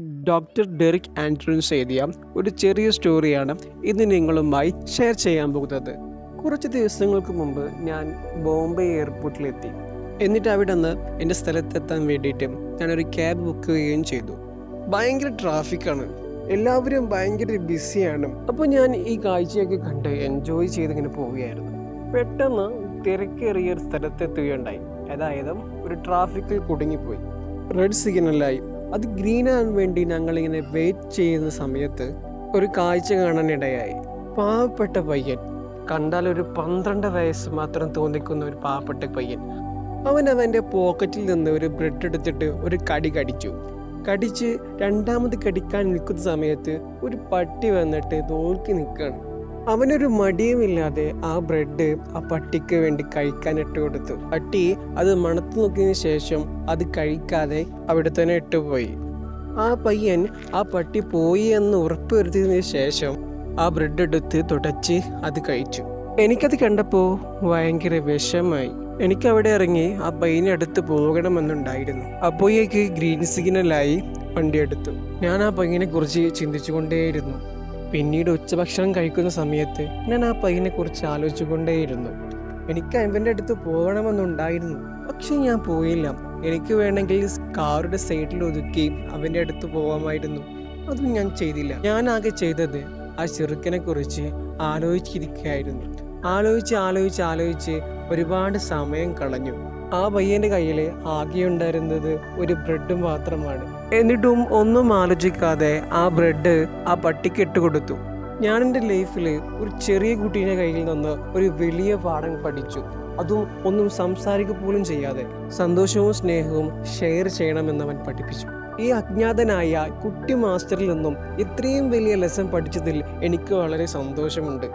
Doctor Derek ആൻഡ്രൂൻസ് എഴുതിയ ഒരു ചെറിയ സ്റ്റോറിയാണ് ഇന്ന് നിങ്ങളുമായി ഷെയർ ചെയ്യാൻ പോകുന്നത്. കുറച്ച് ദിവസങ്ങൾക്ക് മുമ്പ് ഞാൻ ബോംബെ എയർപോർട്ടിലെത്തി എന്നിട്ട് അവിടെ നിന്ന് എന്റെ സ്ഥലത്തെത്താൻ വേണ്ടിയിട്ട് ഞാനൊരു ക്യാബ് ബുക്ക് ചെയ്യുകയും ചെയ്തു. ഭയങ്കര ട്രാഫിക്കാണ് എല്ലാവരും ഭയങ്കര ബിസിയാണ് അപ്പോൾ ഞാൻ ഈ കാഴ്ചയൊക്കെ കണ്ട് എൻജോയ് ചെയ്ത് ഇങ്ങനെ പോവുകയായിരുന്നു. പെട്ടെന്ന് തിരക്കേറിയ ഒരു സ്ഥലത്തെത്തുകയുണ്ടായി. അതായത് ഒരു ട്രാഫിക്കിൽ കുടുങ്ങിപ്പോയി. റെഡ് സിഗ്നലായി അത് ഗ്രീൻ ആകാൻ വേണ്ടി ഞങ്ങളിങ്ങനെ വെയിറ്റ് ചെയ്യുന്ന സമയത്ത് ഒരു കാഴ്ച കാണാനിടയായി പാവപ്പെട്ട പയ്യൻ. കണ്ടാൽ ഒരു പന്ത്രണ്ട് വയസ്സ് മാത്രം തോന്നിക്കുന്ന ഒരു പാവപ്പെട്ട പയ്യൻ. അവൻ അവന്റെ പോക്കറ്റിൽ നിന്ന് ഒരു ബ്രെഡ് എടുത്തിട്ട് ഒരു കടി കടിച്ചു. കടിച്ച് രണ്ടാമത് കടിക്കാൻ നിൽക്കുന്ന സമയത്ത് ഒരു പട്ടി വന്നിട്ട് നോക്കി നിൽക്കുകയാണ്. അവനൊരു മടിയുമില്ലാതെ ആ ബ്രെഡ് ആ പട്ടിക്ക് വേണ്ടി കഴിക്കാൻ ഇട്ട് കൊടുത്തു. പട്ടി അത് മണത്തു നോക്കിയതിന് ശേഷം അത് കഴിക്കാതെ അവിടെ തന്നെ ഇട്ടുപോയി. ആ പയ്യൻ ആ പട്ടി പോയി എന്ന് ഉറപ്പുവരുത്തിയതിന് ശേഷം ആ ബ്രെഡ് എടുത്ത് തുടച്ച് അത് കഴിച്ചു. എനിക്കത് കണ്ടപ്പോൾ ഭയങ്കര വിഷമായി. എനിക്ക് അവിടെ ഇറങ്ങി ആ പയ്യനെ അടുത്ത് പോകണമെന്നുണ്ടായിരുന്നു. അപ്പോഴേക്ക് ഗ്രീൻ സിഗ്നലായി വണ്ടി എടുത്തു. ഞാൻ ആ പയ്യനെ കുറിച്ച് ചിന്തിച്ചുകൊണ്ടേയിരുന്നു. പിന്നീട് ഉച്ചഭക്ഷണം കഴിക്കുന്ന സമയത്ത് ഞാൻ ആ പയ്യനെ കുറിച്ച് ആലോചിച്ചുകൊണ്ടേയിരുന്നു. എനിക്ക് അവന്റെ അടുത്ത് പോകണമെന്നുണ്ടായിരുന്നു പക്ഷെ ഞാൻ പോയില്ല. എനിക്ക് വേണമെങ്കിൽ കാറുടെ സൈഡിൽ ഒതുക്കി അവന്റെ അടുത്ത് പോകാമായിരുന്നു അതും ഞാൻ ചെയ്തില്ല. ഞാൻ ആകെ ചെയ്തത് ആ ചെറുക്കനെ കുറിച്ച് ആലോചിച്ചിരിക്കുകയായിരുന്നു. ആലോചിച്ച് ആലോചിച്ച് ആലോചിച്ച് ഒരുപാട് സമയം കളഞ്ഞു. ആ പയ്യന്റെ കയ്യിൽ ആകെ ഉണ്ടായിരുന്നത് ഒരു ബ്രെഡ് മാത്രമാണ്. എന്നിട്ടും ഒന്നും ആലോചിക്കാതെ ആ ബ്രെഡ് ആ പട്ടിക്ക് ഇട്ട് കൊടുത്തു. ഞാൻ എന്റെ ലൈഫിൽ ഒരു ചെറിയ കുട്ടീന്റെ കയ്യിൽ നിന്ന് ഒരു വലിയ പാഠം പഠിച്ചു. അതും ഒന്നും സംസാരിക്കുക പോലും ചെയ്യാതെ സന്തോഷവും സ്നേഹവും ഷെയർ ചെയ്യണമെന്ന് അവൻ പഠിപ്പിച്ചു. ഈ അജ്ഞാതനായ കുട്ടി മാസ്റ്ററിൽ നിന്നും ഇത്രയും വലിയ ലെസൺ പഠിച്ചതിൽ എനിക്ക് വളരെ സന്തോഷമുണ്ട്.